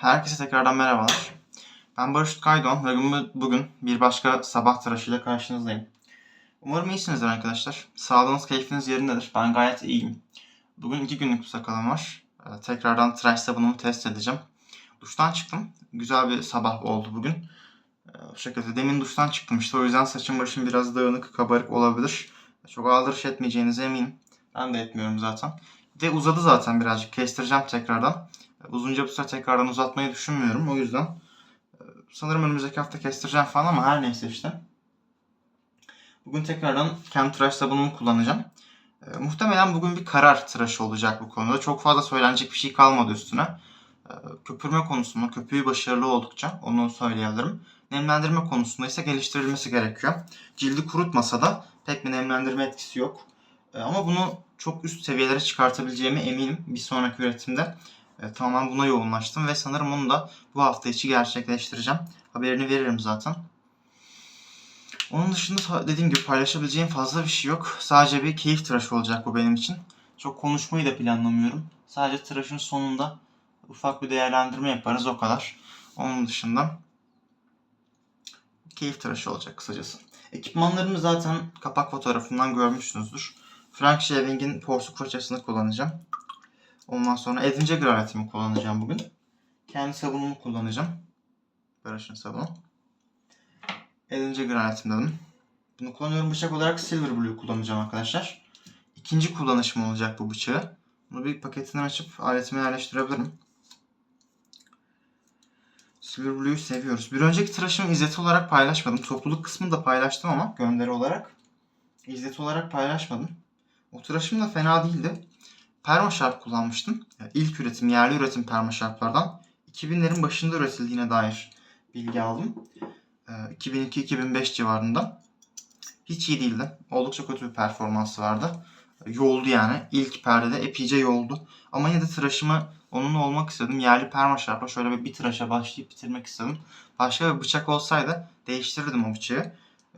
Herkese tekrardan merhabalar. Ben Barış Tutkaydon ve bugün- bir başka sabah tıraşıyla karşınızdayım. Umarım iyisinizdir arkadaşlar. Sağlığınız, keyfiniz yerindedir. Ben gayet iyiyim. Bugün iki günlük bir sakalım var. Ee, Tekrardan tıraş sabunumu test edeceğim. Duştan çıktım. Güzel bir sabah oldu bugün. Ee, Bu şekilde demin duştan çıktım işte. O yüzden saçım başım biraz dağınık, kabarık olabilir. Çok aldırış etmeyeceğinize eminim. Ben de etmiyorum zaten. De uzadı zaten birazcık. Kestireceğim tekrardan. Uzunca bir süre tekrardan uzatmayı düşünmüyorum. O yüzden e, sanırım önümüzdeki hafta kestireceğim falan ama her neyse işte. Bugün tekrardan kendi tıraş sabunumu kullanacağım. E, muhtemelen bugün bir karar tıraşı olacak bu konuda. Çok fazla söylenecek bir şey kalmadı üstüne. E, köpürme konusunda köpüğü başarılı oldukça onu söyleyebilirim. Nemlendirme konusunda ise geliştirilmesi gerekiyor. Cildi kurutmasa da pek bir nemlendirme etkisi yok. E, ama bunu çok üst seviyelere çıkartabileceğime eminim bir sonraki üretimde. E, tamamen buna yoğunlaştım ve sanırım onu da bu hafta içi gerçekleştireceğim. Haberini veririm zaten. Onun dışında dediğim gibi paylaşabileceğim fazla bir şey yok. Sadece bir keyif tıraşı olacak bu benim için. Çok konuşmayı da planlamıyorum. Sadece tıraşın sonunda ufak bir değerlendirme yaparız o kadar. Onun dışında keyif tıraşı olacak kısacası. Ekipmanlarımı zaten kapak fotoğrafından görmüşsünüzdür. Frank Shaving'in porsuk fırçasını kullanacağım. Ondan sonra Edwin Jagger aletimi kullanacağım bugün. Kendi sabunumu kullanacağım. Barış'ın sabunu. Edwin Jagger aletim dedim. Bunu kullanıyorum bıçak olarak Silver Blue kullanacağım arkadaşlar. İkinci kullanışım olacak bu bıçağı. Bunu bir paketinden açıp aletime yerleştirebilirim. Silver Blue'yu seviyoruz. Bir önceki tıraşımı izleti olarak paylaşmadım. Topluluk kısmını da paylaştım ama gönderi olarak. İzleti olarak paylaşmadım. O tıraşım da fena değildi. Permaşarp kullanmıştım. Yani İlk üretim, yerli üretim permaşarplardan 2000'lerin başında üretildiğine dair bilgi aldım. Ee, 2002-2005 civarında. Hiç iyi değildi. Oldukça kötü bir performansı vardı. Yoldu yani. İlk perdede epeyce yoldu. Ama yine de tıraşımı onunla olmak istedim. Yerli permaşarpla şöyle bir, tıraşa başlayıp bitirmek istedim. Başka bir bıçak olsaydı değiştirirdim o bıçağı.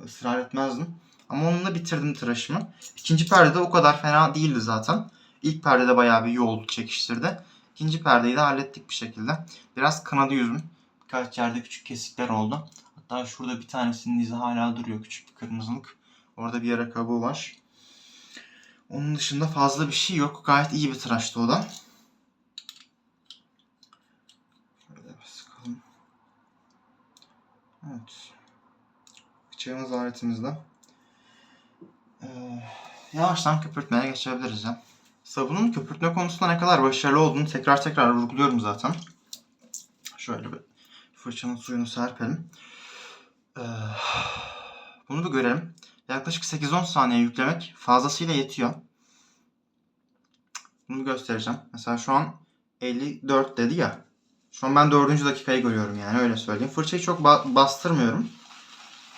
Israr etmezdim. Ama onunla bitirdim tıraşımı. İkinci perdede o kadar fena değildi zaten. İlk perdede bayağı bir yoldu çekiştirdi. İkinci perdeyi de hallettik bir şekilde. Biraz kanadı yüzüm. Birkaç yerde küçük kesikler oldu. Hatta şurada bir tanesinin izi hala duruyor. Küçük bir kırmızılık. Orada bir yara kabuğu var. Onun dışında fazla bir şey yok. Gayet iyi bir tıraştı o da. Evet. Bıçağımız aletimizde. Ee, yavaştan köpürtmeye geçebiliriz ya. Sabunun köpürtme konusunda ne kadar başarılı olduğunu tekrar tekrar vurguluyorum zaten. Şöyle bir fırçanın suyunu serpelim. Ee, bunu bir görelim. Yaklaşık 8-10 saniye yüklemek fazlasıyla yetiyor. Bunu göstereceğim. Mesela şu an 54 dedi ya. Şu an ben 4. dakikayı görüyorum yani öyle söyleyeyim. Fırçayı çok ba- bastırmıyorum.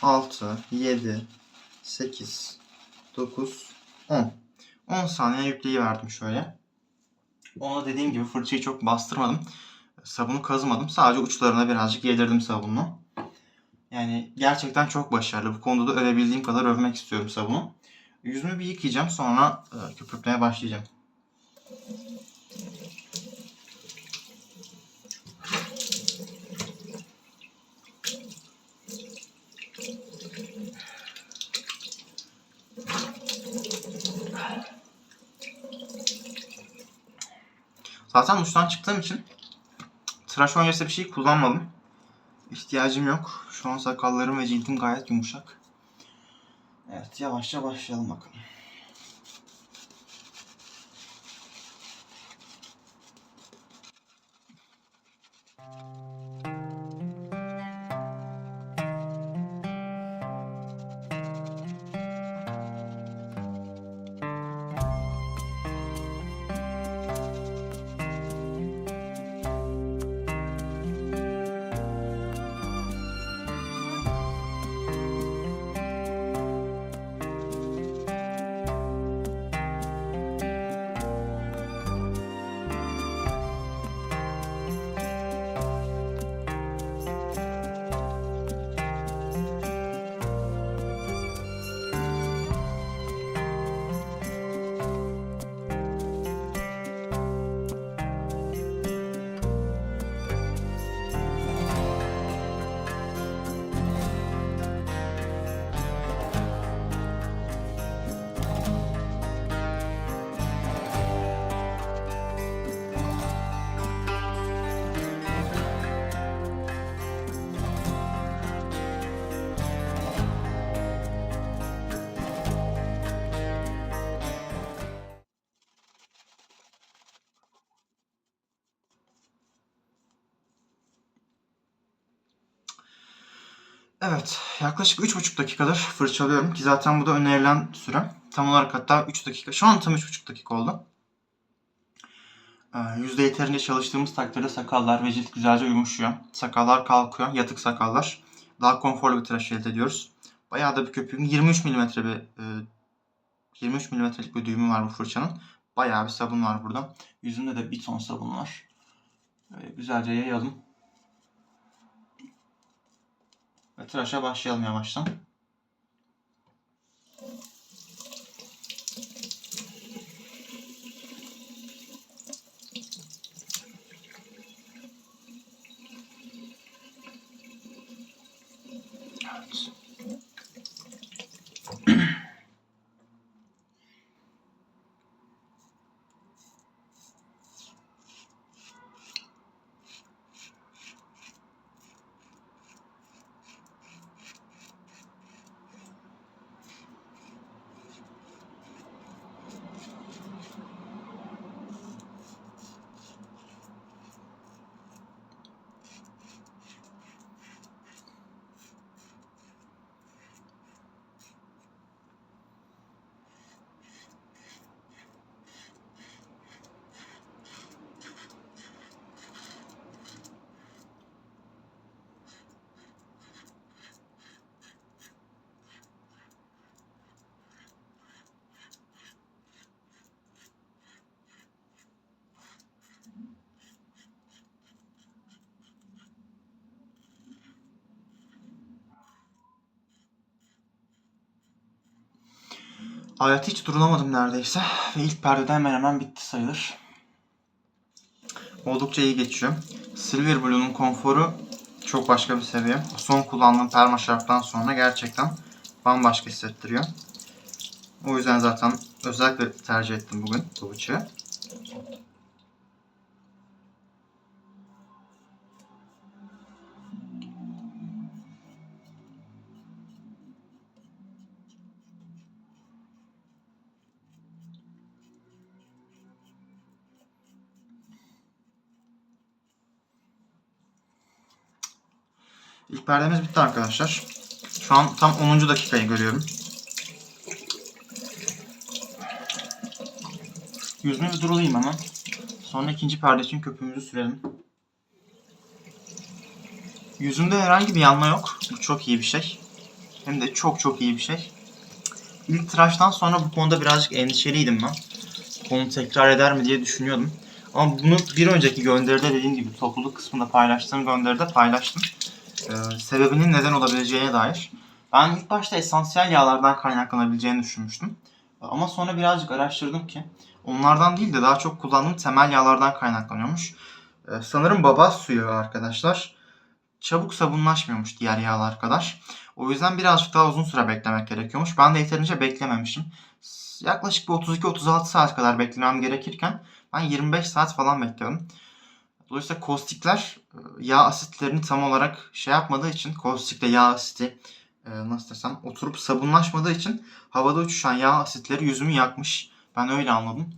6, 7, 8, 9, 10. 10 saniye yükleyiverdim şöyle. Ona dediğim gibi fırçayı çok bastırmadım. Sabunu kazımadım. Sadece uçlarına birazcık yedirdim sabunla. Yani gerçekten çok başarılı. Bu konuda da övebildiğim kadar övmek istiyorum sabunu. Yüzümü bir yıkayacağım sonra e, köpürtmeye başlayacağım. Zaten duştan çıktığım için tıraş öncesi bir şey kullanmadım. İhtiyacım yok. Şu an sakallarım ve cildim gayet yumuşak. Evet yavaşça başlayalım bakalım. Evet, yaklaşık 3,5 dakikadır fırçalıyorum ki zaten bu da önerilen süre. Tam olarak hatta 3 dakika. Şu an tam 3,5 dakika oldu. Ee, Yüzde yeterince çalıştığımız takdirde sakallar ve cilt güzelce yumuşuyor. Sakallar kalkıyor, yatık sakallar. Daha konforlu bir tıraş elde ediyoruz. Bayağı da bir köpüğün 23 mm bir e, 23 mm'lik bir düğümü var bu fırçanın. Bayağı bir sabun var burada. Yüzümde de bir ton sabun var. Güzelce yayalım. Ve tıraşa başlayalım yavaştan. Evet. Alet hiç durulamadım neredeyse. Ve ilk perdede hemen hemen bitti sayılır. Oldukça iyi geçiyor. Silver Blue'nun konforu çok başka bir seviye. Son kullandığım perma şarptan sonra gerçekten bambaşka hissettiriyor. O yüzden zaten özellikle tercih ettim bugün bu bıçağı. İlk perdemiz bitti arkadaşlar. Şu an tam 10. dakikayı görüyorum. Yüzümü bir durulayım hemen. Sonra ikinci perde için köpüğümüzü sürelim. Yüzümde herhangi bir yanma yok. Bu çok iyi bir şey. Hem de çok çok iyi bir şey. İlk tıraştan sonra bu konuda birazcık endişeliydim ben. Konu tekrar eder mi diye düşünüyordum. Ama bunu bir önceki gönderide dediğim gibi topluluk kısmında paylaştığım gönderide paylaştım. Ee, sebebinin neden olabileceğine dair. Ben ilk başta esansiyel yağlardan kaynaklanabileceğini düşünmüştüm. Ama sonra birazcık araştırdım ki onlardan değil de daha çok kullandığım temel yağlardan kaynaklanıyormuş. Ee, sanırım baba suyu arkadaşlar çabuk sabunlaşmıyormuş diğer yağlar kadar. O yüzden birazcık daha uzun süre beklemek gerekiyormuş. Ben de yeterince beklememişim. Yaklaşık bir 32-36 saat kadar beklemem gerekirken ben 25 saat falan bekledim. Dolayısıyla kostikler e, yağ asitlerini tam olarak şey yapmadığı için kostikle yağ asiti e, nasıl desem oturup sabunlaşmadığı için havada uçuşan yağ asitleri yüzümü yakmış. Ben öyle anladım.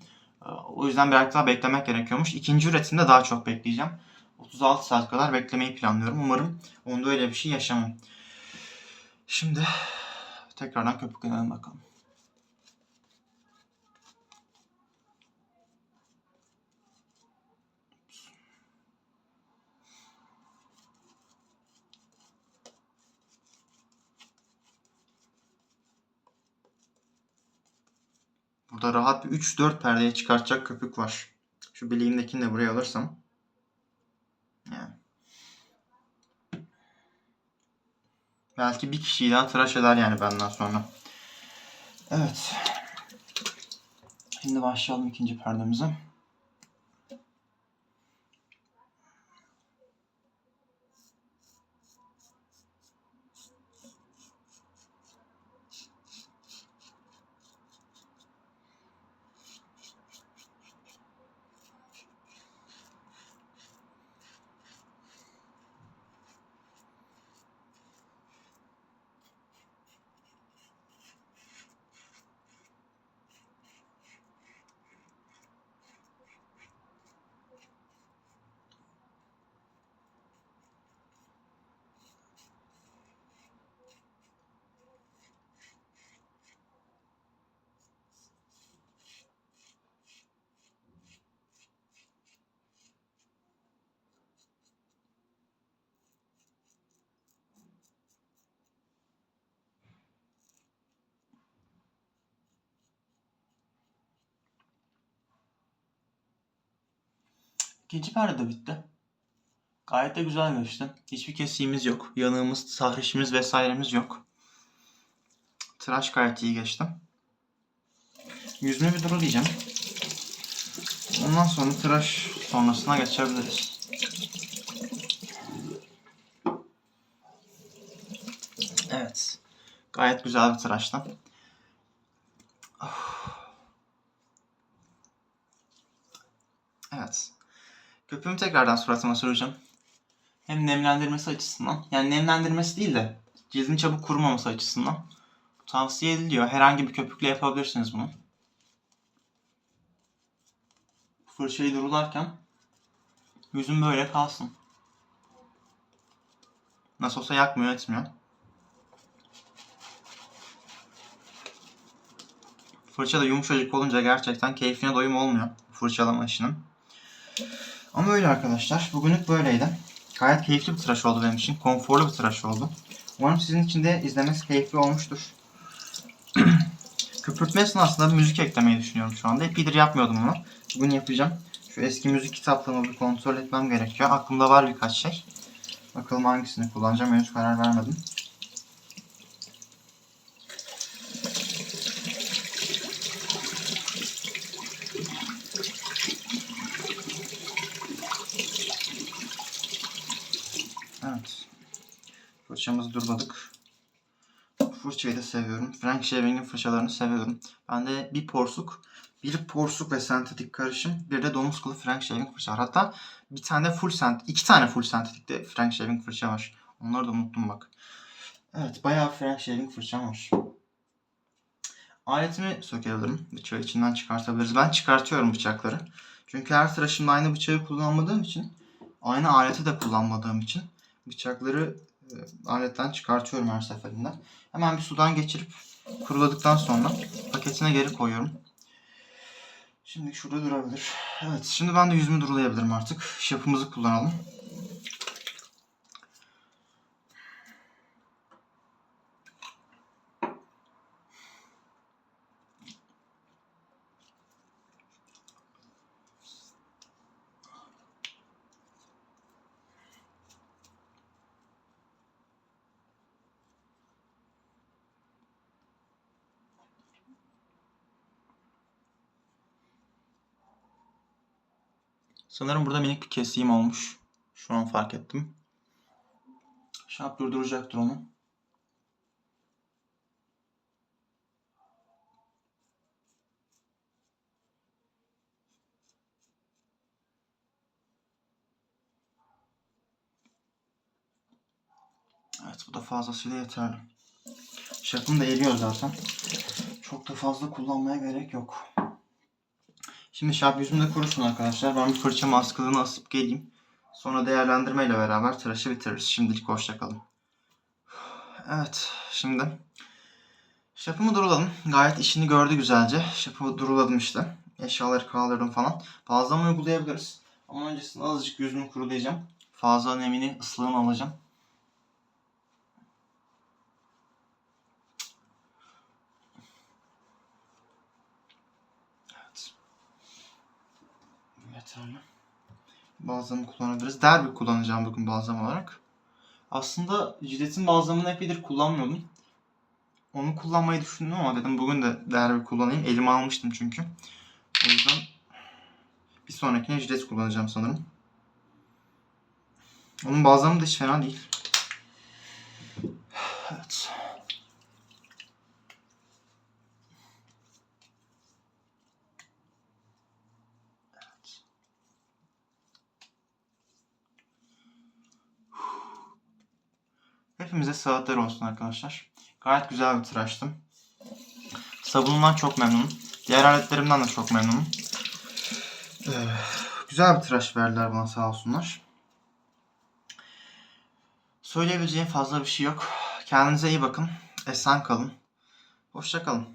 E, o yüzden biraz daha beklemek gerekiyormuş. İkinci üretimde daha çok bekleyeceğim. 36 saat kadar beklemeyi planlıyorum. Umarım onda öyle bir şey yaşamam. Şimdi tekrardan köpüklenelim bakalım. Burada rahat bir 3-4 perdeye çıkartacak köpük var. Şu bileğimdekini de buraya alırsam. Yani. Belki bir kişiyi daha tıraş eder yani benden sonra. Evet. Şimdi başlayalım ikinci perdemize. İkinci perde de bitti. Gayet de güzel geçti. Hiçbir kesiğimiz yok. Yanığımız, tahrişimiz vesairemiz yok. Tıraş gayet iyi geçti. Yüzünü bir durulayacağım. Ondan sonra tıraş sonrasına geçebiliriz. Evet. Gayet güzel bir tıraştı. Evet. Köpüğümü tekrardan suratıma süreceğim. Hem nemlendirmesi açısından, yani nemlendirmesi değil de cildin çabuk kurumaması açısından tavsiye ediliyor. Herhangi bir köpükle yapabilirsiniz bunu. Fırçayı durularken yüzüm böyle kalsın. Nasıl olsa yakmıyor etmiyor. Fırça da yumuşacık olunca gerçekten keyfine doyum olmuyor fırçalama işinin. Ama öyle arkadaşlar. Bugünlük böyleydi. Gayet keyifli bir tıraş oldu benim için. Konforlu bir tıraş oldu. Umarım sizin için de izlemesi keyifli olmuştur. Köpürtme esnasında müzik eklemeyi düşünüyorum şu anda. Epeydir yapmıyordum bunu. Bugün yapacağım. Şu eski müzik kitaplığımı bir kontrol etmem gerekiyor. Aklımda var birkaç şey. Bakalım hangisini kullanacağım. Henüz karar vermedim. Evet. Fırçamızı duruladık. Fırçayı da seviyorum. Frank Shaving'in fırçalarını seviyorum. Ben de bir porsuk, bir porsuk ve sentetik karışım, bir de domuz kılı Frank Shaving fırça var. Hatta bir tane full sent, iki tane full sentetik de Frank Shaving fırça var. Onları da unuttum bak. Evet, bayağı Frank Shaving fırçam var. Aletimi sökebilirim. Bıçağı içinden çıkartabiliriz. Ben çıkartıyorum bıçakları. Çünkü her tıraşımda aynı bıçağı kullanmadığım için, aynı aleti de kullanmadığım için bıçakları aletten çıkartıyorum her seferinde. Hemen bir sudan geçirip kuruladıktan sonra paketine geri koyuyorum. Şimdi şurada durabilir. Evet şimdi ben de yüzümü durulayabilirim artık. Şapımızı kullanalım. Sanırım burada minik bir kesiğim olmuş. Şu an fark ettim. Şap durduracaktır onu. Evet bu da fazlasıyla yeterli. Şapım da eriyor zaten. Çok da fazla kullanmaya gerek yok. Şimdi şap yüzümde kurusun arkadaşlar. Ben bir fırça maskalığını asıp geleyim. Sonra değerlendirmeyle beraber tıraşı bitiririz. Şimdilik hoşçakalın. Evet şimdi şapımı duruladım. Gayet işini gördü güzelce. Şapımı duruladım işte. Eşyaları kaldırdım falan. Bazlama uygulayabiliriz. Ama öncesinde azıcık yüzümü kurulayacağım. Fazla nemini, ıslığını alacağım. Evet. Yeterli. Balzamı kullanabiliriz. Derbi kullanacağım bugün balzam olarak. Aslında Jillette'in balzamını epeydir kullanmıyordum. Onu kullanmayı düşündüm ama dedim bugün de derbi kullanayım. Elime almıştım çünkü. O yüzden bir sonrakine Jillet kullanacağım sanırım. Onun balzamı da hiç fena değil. Evet. Hepimize saatler olsun arkadaşlar. Gayet güzel bir tıraştım. Sabunumdan çok memnunum. Diğer aletlerimden de çok memnunum. Ee, güzel bir tıraş verdiler bana sağ olsunlar. Söyleyebileceğim fazla bir şey yok. Kendinize iyi bakın. Esen kalın. Hoşça kalın.